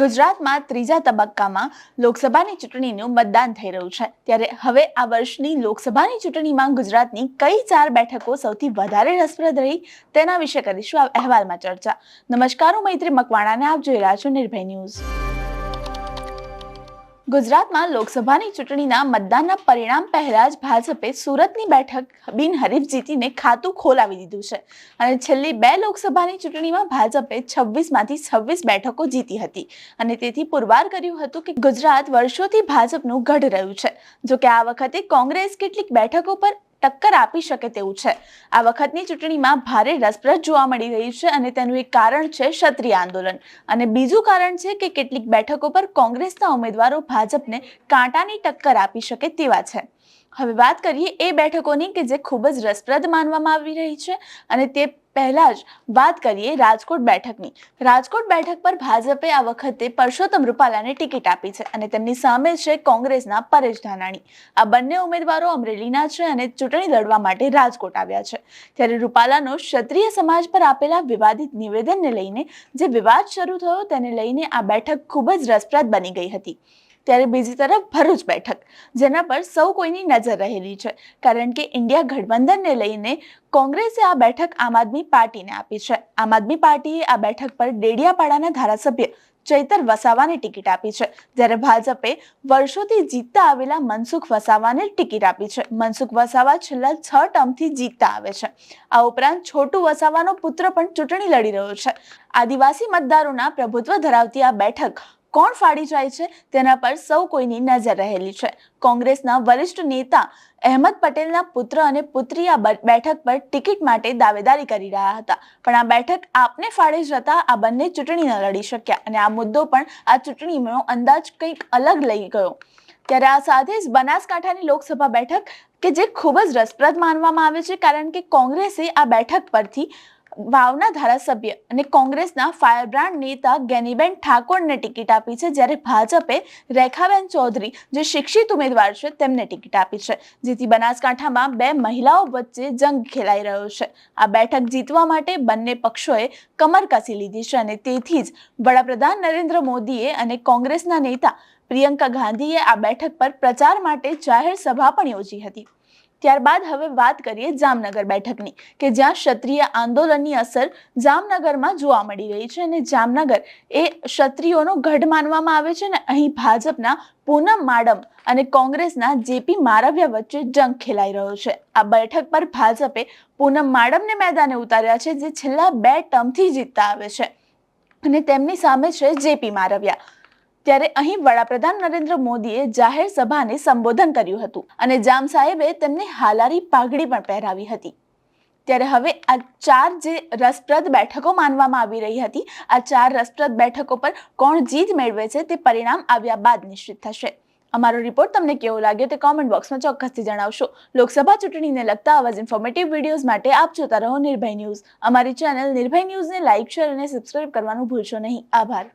ગુજરાતમાં ત્રીજા તબક્કામાં લોકસભાની ચૂંટણીનું મતદાન થઈ રહ્યું છે. ત્યારે હવે આ વર્ષની લોકસભાની ચૂંટણીમાં ગુજરાતની કઈ ચાર બેઠકો સૌથી વધારે રસપ્રદ રહી તેના વિશે કરીશું આ અહેવાલમાં ચર્ચા. નમસ્કાર, હું મૈત્રી મકવાણાને આપ જોઈ રહ્યા છો નિર્ભય ન્યૂઝ. ગુજરાતમાં લોકસભાની ચૂંટણીના મતદાનના પરિણામ પહેલા જ ભાજપે સુરતની બેઠક બિનહરીફ જીતીને ખાતું ખોલાવી દીધું છે. અને છેલ્લી બે લોકસભાની ચૂંટણીમાં ભાજપે છવ્વીસમાંથી છવ્વીસ બેઠકો જીતી હતી. અને તેથી પુરવાર કર્યું હતું કે ગુજરાત વર્ષોથી ભાજપનું ગઢ રહ્યું છે. જો કે આ વખતે કોંગ્રેસ કેટલીક બેઠકો પર ટક્કર આપી શકે તેવું છે. આ વખતની ચૂંટણીમાં ભારે રસપ્રદ જોવા મળી રહી છે અને તેનું એક કારણ છે ક્ષત્રિય આંદોલન. અને બીજું કારણ છે કે કેટલીક બેઠકો પર કોંગ્રેસના ઉમેદવારો ભાજપને કાંટાની ટક્કર આપી શકે તેવા છે. હવે વાત કરીએ એ બેઠકોની કે જે ખૂબ જ રસપ્રદ માનવામાં આવી રહી છે અને તે પહેલા જ વાત કરીએ રાજકોટ બેઠકની. રાજકોટ બેઠક પર ભાજપે આ વખતે પરસોત્તમ રૂપાલાને ટિકિટ આપી છે અને તેમની સામે છે કોંગ્રેસના પરેશ ધાનાણી. આ બંને ઉમેદવારો અમરેલીના છે અને ચૂંટણી લડવા માટે રાજકોટ આવ્યા છે. ત્યારે રૂપાલાનો ક્ષત્રિય સમાજ પર આપેલા વિવાદિત નિવેદનને લઈને જે વિવાદ શરૂ થયો તેને લઈને આ બેઠક ખૂબ જ રસપ્રદ બની ગઈ હતી. ત્યારે બીજી તરફ ભરૂચ બેઠક, જેના પર સૌ કોઈની નજર રહેલી છે. કારણ કે ઇન્ડિયા ગઠબંધનને લઈને કોંગ્રેસે આ બેઠક આમ આદમી પાર્ટીને આપી છે. આમ આદમી પાર્ટીએ આ બેઠક પર ડેડિયાપાડાના ધારાસભ્ય ચૈતર વસાવાને ટિકિટ આપી છે. જ્યારે ભાજપે વર્ષોથી જીતતા આવેલા મનસુખ વસાવાને ટિકિટ આપી છે. મનસુખ વસાવા છેલ્લા છ ટર્મથી જીતતા આવે છે. આ ઉપરાંત છોટુ વસાવાનો પુત્ર પણ ચૂંટણી લડી રહ્યો છે. આદિવાસી મતદારોના પ્રભુત્વ ધરાવતી આ બેઠક કોણ ફાડી જાય છે? તેના પર સૌ કોઈની નજર રહેલી છે. કોંગ્રેસના વરિષ્ઠ નેતા અહેમદ પટેલના પુત્ર અને પુત્રી આ બેઠક પર ટિકિટ માટે દાવેદારી કરી રહ્યા હતા. પણ આ બેઠક આપને ફાળે જતા આ બંને ચૂંટણી ન લડી શક્યા અને આ મુદ્દો પણ આ ચૂંટણીનો અંદાજ કંઈક અલગ લઈ ગયો. ત્યારે આ સાથે જ બનાસકાંઠાની લોકસભા બેઠક, કે જે ખૂબ જ રસપ્રદ માનવામાં આવે છે કારણ કે કોંગ્રેસે આ બેઠક પરથી વાવના ધારાસભ્ય અને કોંગ્રેસના ફાયરબ્રાન્ડ નેતા ગેનીબેન ઠાકોરને ટિકિટ આપી છે, જ્યારે ભાજપે રેખાબેન ચૌધરી, જે શિક્ષિત ઉમેદવાર છે, તેમને ટિકિટ આપી છે. જેથી બનાસકાંઠામાં બે મહિલાઓ વચ્ચે જંગ ખેલાઈ રહ્યો છે. આ બેઠક જીતવા માટે બંને પક્ષોએ કમર કસી લીધી છે અને તેથી જ વડાપ્રધાન નરેન્દ્ર મોદીએ અને કોંગ્રેસના નેતા પ્રિયંકા ગાંધીએ આ બેઠક પર પ્રચાર માટે જાહેર સભા પણ યોજી હતી. ત્યારબાદ હવે વાત કરીએ જામનગર બેઠકની, કે જ્યાં ક્ષત્રિય આંદોલનની અસર જામનગરમાં જોવા મળી રહી છે અને જામનગર એ ક્ષત્રિયોનો ગઢ માનવામાં આવે છે ને અહીં ભાજપના પૂનમ માડમ અને કોંગ્રેસના જેપી મારવ્યા વચ્ચે જંગ ખેલાઈ રહ્યો છે. આ બેઠક પર ભાજપે પૂનમ માડમને મેદાને ઉતાર્યા છે, જે છેલ્લા બે ટર્મથી જીતતા આવે છે અને તેમની સામે છે જેપી મારવિયા. ત્યારે અહીં વડાપ્રધાન નરેન્દ્ર મોદીએ જાહેર સભાને સંબોધન કર્યું હતું અને જામ સાહેબે તેમને હાલારી પાઘડી પણ પહેરાવી હતી. ત્યારે હવે આ ચાર જે રસપ્રદ બેઠકો માનવામાં આવી રહી હતી, આ ચાર રસપ્રદ બેઠકો પર કોણ જીત મેળવે છે તે પરિણામ આવ્યા બાદ નિશ્ચિત થશે. અમારો રિપોર્ટ તમને કેવો લાગ્યો તે કોમેન્ટ બોક્સમાં ચોક્કસથી જણાવશો. લોકસભા ચૂંટણીને લગતા આવા જ ઇન્ફોર્મેટિવ વિડીયોઝ માટે આપ જોતા રહો નિર્ભય ન્યૂઝ. અમારી ચેનલ નિર્ભય ન્યૂઝને લાઇક શેર અને સબસ્ક્રાઇબ કરવાનું ભૂલશો નહીં. આભાર.